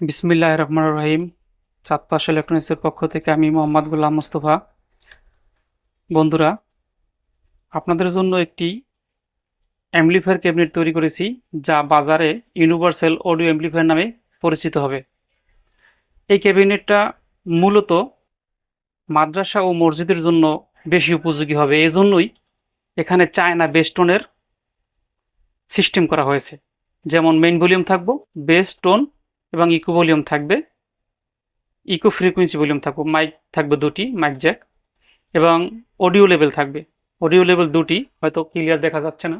বিসমিল্লাহ রহমান রহিম। চাঁদপাশ ইলেকট্রনিক্সের পক্ষ থেকে আমি মোহাম্মদ গুলাম মোস্তফা। বন্ধুরা, আপনাদের জন্য একটি অ্যাম্পলিফায়ার ক্যাবিনেট তৈরি করেছি, যা বাজারে ইউনিভার্সাল অডিও অ্যাম্পলিফায়ার নামে পরিচিত হবে। এই ক্যাবিনেটটা মূলত মাদ্রাসা ও মসজিদের জন্য বেশি উপযোগী হবে। এজন্যই এখানে চায়না বেস্টনের সিস্টেম করা হয়েছে। যেমন মেইন ভলিউম থাকব বেস টোন এবং ইকো ভলিউম থাকবে। ইকো ফ্রিকোয়েন্সি ভলিউম থাকবে মাইক থাকবে দুটি মাইক জ্যাক এবং অডিও লেভেল থাকবে। অডিও লেভেল দুটি, হয়তো ক্লিয়ার দেখা যাচ্ছে না।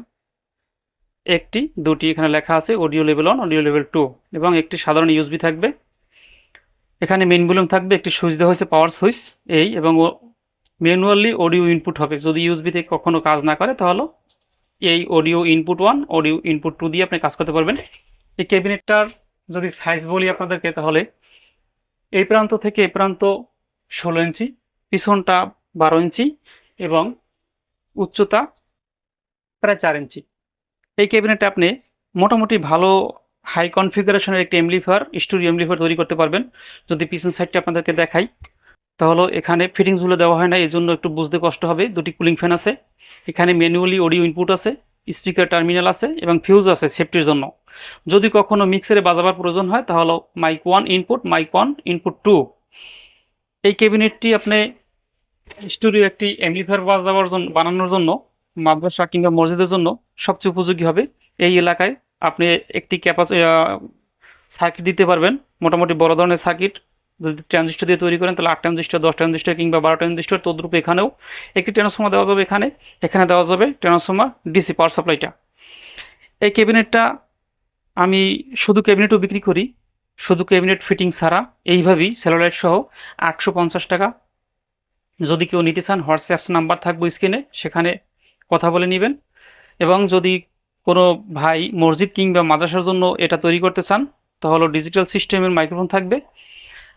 একটি, দুটি, এখানে লেখা আছে audio level one audio level two এবং একটি সাধারণ ইউএসবি থাকবে। এখানে মেন ভলিউম থাকবে, একটি সুইচ দেওয়া হয়েছে পাওয়ার সুইচ এই, এবং ম্যানুয়ালি অডিও ইনপুট হবে। যদি ইউএসবি থেকে কখনো কাজ না করে, তাহলে এই audio input one audio input two দিয়ে আপনি কাজ করতে পারবেন। এই ক্যাবিনেটটার যদি সাইজ বলি আপনাদেরকে তাহলে, এই প্রান্ত থেকে এই প্রান্ত ষোলো ইঞ্চি, পিছনটা বারো ইঞ্চি এবং উচ্চতা প্রায় চার ইঞ্চি। এই ক্যাবিনেটে আপনি মোটামুটি ভালো হাই কনফিগারেশনের একটি এমলিফার স্টুডিও এমলিফার তৈরি করতে পারবেন। যদি পিছন সাইডটা আপনাদেরকে দেখাই, তাহলে এখানে ফিটিংসগুলো দেওয়া হয় না, এই জন্য একটু বুঝতে কষ্ট হবে। দুটি কুলিং ফ্যান আছে, এখানে ম্যানুয়ালি অডিও ইনপুট আছে স্পিকার টার্মিনাল আছে এবং ফিউজ আছে সেফটির জন্য। যদি কখনো মিক্সারে বাজাবার প্রয়োজন হয়, তাহলে mic one input mic one input two এই ক্যাবিনেটটি আপনি স্টুডিও একটি অ্যাম্পলিফায়ার বাজাবার জন্য বানানোর জন্য, মাদ্রাসা কিংবা মসজিদের জন্য সবচেয়ে উপযোগী হবে। এই এলাকায় আপনি একটি ক্যাপাসি সার্কিট দিতে পারবেন। মোটামুটি বড় ধরনের সার্কিট যদি ট্রানজিস্টর দিয়ে তৈরি করেন, তাহলে আট ট্রানজিস্টর দশ ট্রানজিস্টর কিংবা বারো ট্রানজিস্টর তদ্রূপ এখানেও একটি ট্রান্সফর্মার দেওয়া যাবে এখানে। এখানে দেওয়া যাবে ট্রান্সফর্মার ডিসি পাওয়ার সাপ্লাইটা এই ক্যাবিনেটটা আমি শুধু ক্যাবিনেটও বিক্রি করি, শুধু ক্যাবিনেট ফিটিং ছাড়া, এইভাবেই সেলোলাইট সহ আটশো পঞ্চাশ টাকা। যদি কেউ নিতে চান হোয়াটসঅ্যাপস নাম্বার থাকবে স্ক্রিনে, সেখানে কথা বলে নেবেন। এবং যদি কোনো ভাই মসজিদ কিংবা মাদ্রাসার জন্য এটা তৈরি করতে চান, তাহলে ডিজিটাল সিস্টেমের মাইক্রোফোন থাকবে।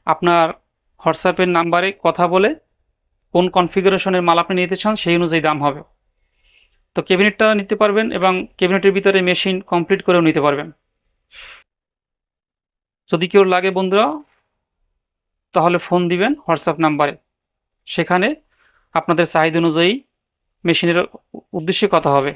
আপনার হোয়াটসঅ্যাপের নাম্বারে কথা বলে কোন কনফিগারেশনের মাল আপনি নিতে চান, সেই অনুযায়ী দাম হবে। তো ক্যাবিনেটটা নিতে পারবেন এবং ক্যাবিনেটের ভিতরে মেশিন কমপ্লিট করেও নিতে পারবেন। যদি কেউ লাগে বন্ধুরা, তাহলে ফোন দিবেন হোয়াটসঅ্যাপ নাম্বারে সেখানে আপনাদের চাহিদা অনুযায়ী মেশিনের উদ্দেশ্যে কথা হবে।